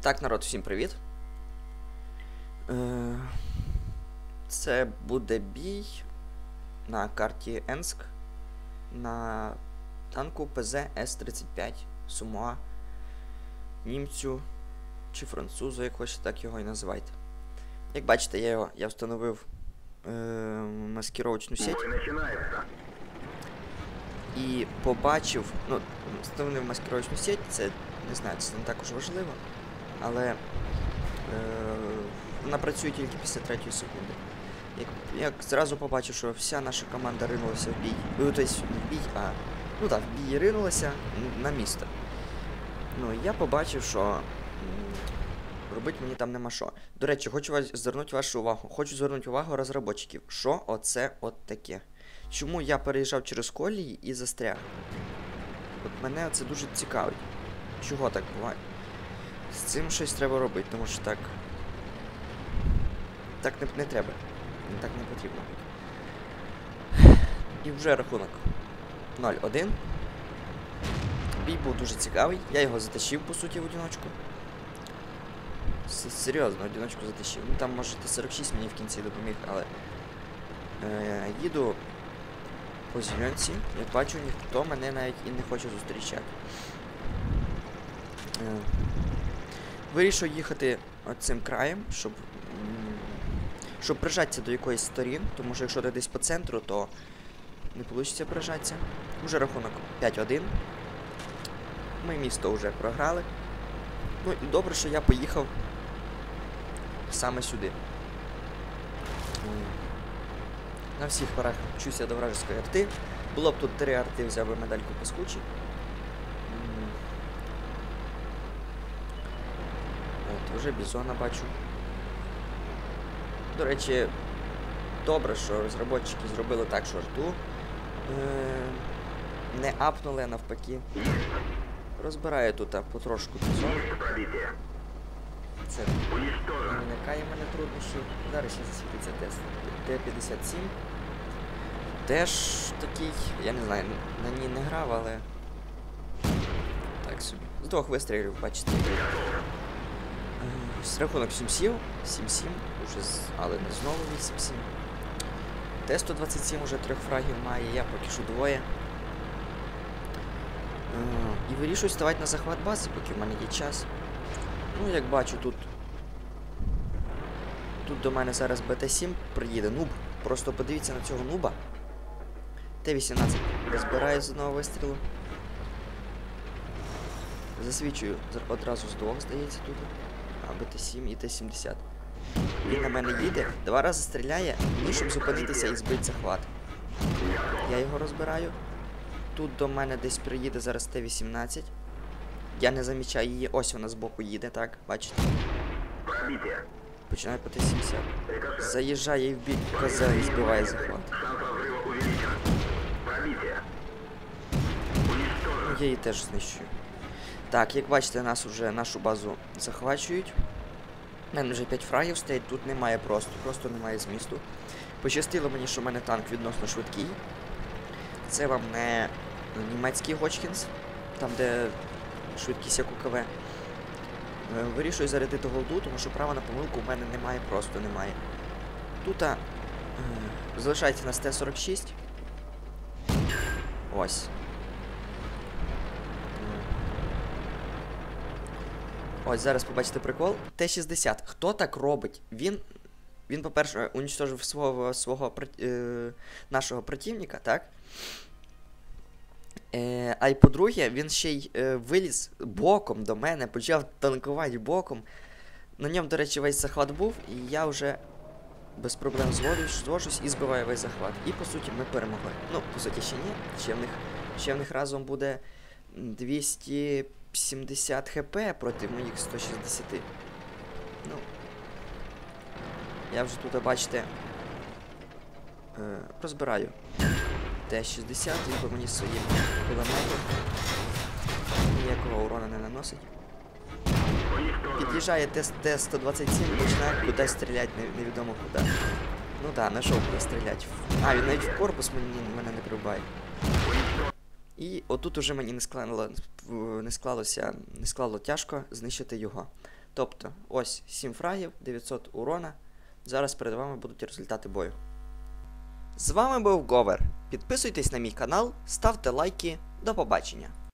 І так, народ, всім привіт. Е, Це буде бій на карті Енск на танку ПЗ С-35 Сумуа німцю чи французу, як хочете, так його і називайте. Як бачите, я його я встановив е, маскировочну сеть і побачив, ну, встановив маскировочну сеть, це не знаю, це не також важливо, але е, вона працює тільки після третьої секунди. Як, як зразу побачив, що вся наша команда ринулася в бій. Ну, тобто в бій, а. Ну так, в бій ринулася на місто. Ну, я побачив, що робити мені там нема що. До речі, хочу вас звернути вашу увагу. Хочу звернути увагу розробочиків. Що оце от таке? Чому я переїжджав через колії і застряг? От мене це дуже цікавить. Чого так буває? З цим щось треба робити, тому що так. Так не, не треба. Так не потрібно. І вже рахунок 0-1. Бій був дуже цікавий. Я його затащив, по суті, в одиночку. Серйозно, одиночку затащив. Ну там може Т-46 мені в кінці допоміг, але. Е, їду по зеленці. Як бачу, ніхто мене навіть і не хоче зустрічати. Е, Вирішив їхати цим краєм, щоб. Щоб прижатися до якоїсь сторін, тому що якщо ти десь по центру, то не вийде прижатися. Уже рахунок 5-1. Ми місто вже програли. Ну і добре, що я поїхав саме сюди. На всіх парах вчуся до вражеської арти. Було б тут три арти, взяв би медальку паскучі. М. От, вже бізона бачу. До речі, добре, що розробники зробили так, що арту е- не апнули, навпаки. Розбираю тут потрошку бізон. Це виникає мене труднощів. Зараз ще засвітиться тест Т-57. Теж такий, я не знаю, на ній не грав, але. Так собі. З двох вистрілів, бачите. З рахунок 7-7, 7-7, уже але не знову 8-7. Т-127 уже трьох фрагів має, я поки що двоє. Е, І вирішую ставати на захват бази, поки в мене є час. Ну, як бачу, тут. Тут до мене зараз БТ-7 приїде. Нуб. Просто подивіться на цього нуба. Т-18 розбирає з одного вистрілу. Засвічую одразу з двох, здається, тут. А, БТ-7 і Т-70. Він на мене їде, два рази стріляє, ні, щоб зупинитися і збити захват. Я його розбираю. Тут до мене десь приїде зараз Т-18. Я не замічаю її. Ось вона збоку їде, так, бачите? Починає по Т-70. Заїжджає в бік КЗ і збиває захват. Ну, я її теж знищую. Так, як бачите, нас уже нашу базу захвачують. У мене вже 5 фрагів стоять, тут немає просто, просто немає змісту. Пощастило мені, що в мене танк відносно швидкий. Це вам не німецький Гочкінс, там де швидкість як у КВ. Е, Вирішую зарядити голду, тому що права на помилку в мене немає, просто немає. Тут е, залишається нас Т-46. Ось. Ось зараз побачите прикол. Т-60. Хто так робить? Він. Він, по-перше, унічтожив свого свого е, нашого противника, так? Е, а й по-друге, він ще й е, виліз боком до мене, почав танкувати боком. На ньому, до речі, весь захват був, і я вже без проблем звожусь і збиваю весь захват. І по суті ми перемогли. Ну, по суті, ще ні. Ще в них, ще в них разом буде 270 хп проти моїх 160. Ну. Я вже тут, бачите, е, розбираю. Т-60, він по мені своїм кулеметом. Ніякого урона не наносить. Під'їжджає Т- Т-127, починає кудись стріляти, не- невідомо куди. Ну так, знайшов куди стріляти. А, він навіть в корпус мені, мене не прибуває. І отут уже мені не склало, не склалося, не склало тяжко знищити його. Тобто, ось 7 фрагів, 900 урона. Зараз перед вами будуть результати бою. З вами був Говер. Підписуйтесь на мій канал, ставте лайки. До побачення.